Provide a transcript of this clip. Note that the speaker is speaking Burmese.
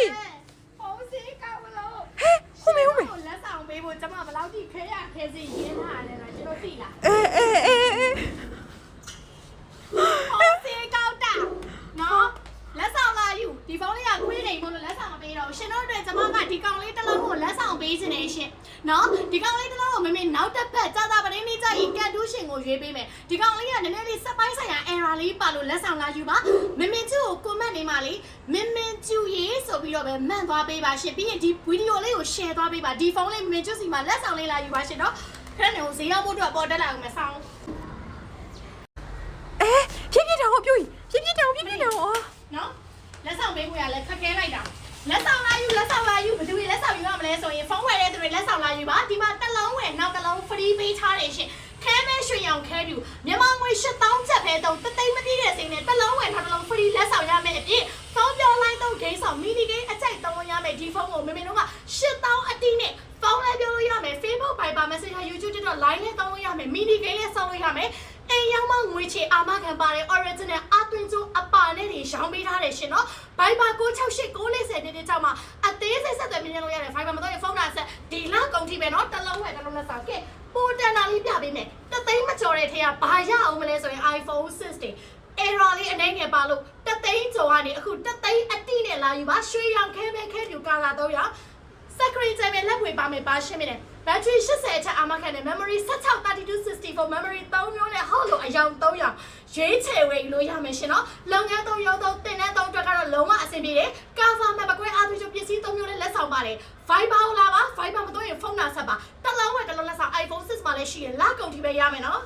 ပြီပုံစံကောင်းလို့ဟဲ့ဟိုမေဟိုမေလက်ဆောင်ပေးဖို့ကျွန်မဘယ်လောက်ထိခဲရခဲစီရင်းလာလဲလားကျွန်တော်သိလားအေးအေးအေးအေးပုံစံကောင်းတာနော်လက်ဆောင်လာယူဒီဖုန်းလေးကခွေးနေမို့လို့လက်ဆောင်မပေးတော့ရှင်တို့အတွက်ကျွန်မ နော်ဒီကောင်လေးတစ်လုံးကိုမမေနောက်တစ်ဖက်ကြာတာပတင်းလေးကြရင်ကန်တူးရှင်ကိုရွေးပေးမယ်ဒီကောင်လေးကနည်းနည်းလေးစက်ပိုင်းဆိုင်ရာ error လေးပါလို့လက်ဆောင်လာယူပါမမင်ကျူကို comment နေမှာလေမမင်ကျူရေးဆိုပြီးတော့ပဲမှန်သွားပေးပါရှင်ပြီးရင်ဒီဗီဒီယိုလေးကို share သွားပေးပါဒီဖုန်းလေးမမင်ကျူစီမှာလက်ဆောင်လေးလာယူပါရှင်နော်ခက်နေကိုဈေးရောက်ဖို့အတွက်ပေါ်တက်လာအောင်မဆောင်အဲဖြည်းဖြည်းတောင်ပြိုးဖြည်းဖြည်းတောင်ဖြည်းဖြည်းတောင်အော်နော်လက်ဆောင်ပေးခွင့်ရလက်ခက်ခဲလိုက်တာ တဲ့သူတွေလက်ဆောင်လာယူပါဒီမှာတစ်လုံးဝယ်နောက်တစ်လုံး free ပေးထားတယ်ရှင်ခဲမဲရွှေရောင်ခဲတူမြန်မာငွေ8000ကျပ်ပဲတော့တသိန်းမပြည့်တဲ့စိန်နဲ့တစ်လုံးဝယ်နောက်တစ်လုံး free လက်ဆောင်ရမယ်အပြည့်ဖုန်းပြောလိုက်တော့ဂိမ်းဆောင် mini game အကြိုက်သုံးရမယ်ဒီဖုန်းကိုမေမေတို့က8000အတိနဲ့ဖုန်းလည်းပြောလို့ရမယ် Facebook Viber Messenger YouTube TikTok Line လည်းသုံးလို့ရမယ် mini game လည်းဆောင်းလို့ရမယ်အိမ်ရောက်မှငွေချေအာမခံပါတဲ့ original အသွင်ကျိုးအပါနဲ့တွေရောင်းပေးထားတယ်ရှင်နော် Viber 968940တဲ့ကြောင့်မှအသေးစိတ် ဆက်သွယ်မြင်လို့ရတယ် Viber မတော့ရဖုန်းနာဆက်ဒီလကုန်ထိပဲနော်တစ်လုံးဝယ်တစ်လုံးလက်ဆောင်ကဲပိုတန်တာလေးပြပေးမယ်တသိန်းမကျော်တဲ့ထဲကဘာရအောင်မလဲဆိုရင် iPhone 6တွေ error လေးအနေငယ်ပါလို့တသိန်းကျော်ကနေအခုတသိန်းအတိနဲ့လာယူပါရွှေရောင်ခဲမဲခဲပြူကာလာတော့ရ secretary ကြိုင်မဲ့လက်ဝေပါမယ်ပါရှင်းမိတယ် battery 80အချက်အာမခံတဲ့ memory 16 32 64 memory 3မျိုးနဲ့ဟောလို့အယောင်300ရွေးချယ်ဝယ်လို့ရမယ်ရှင်နော်လုပ်ငန်းသုံးရုံးသုံးတင်တဲ့သုံးအတွက်ကတော့လုံးဝအဆင်ပြေတယ် ပါတယ် Viber လာပါ Viber မတော့ရင်ဖုန်းနာဆက်ပါတစ်လုံးဝယ်တစ်လုံးလက်ဆောင် iPhone 6မှာလည်းရှိရင်လကုန်ထိပဲရမယ်နော်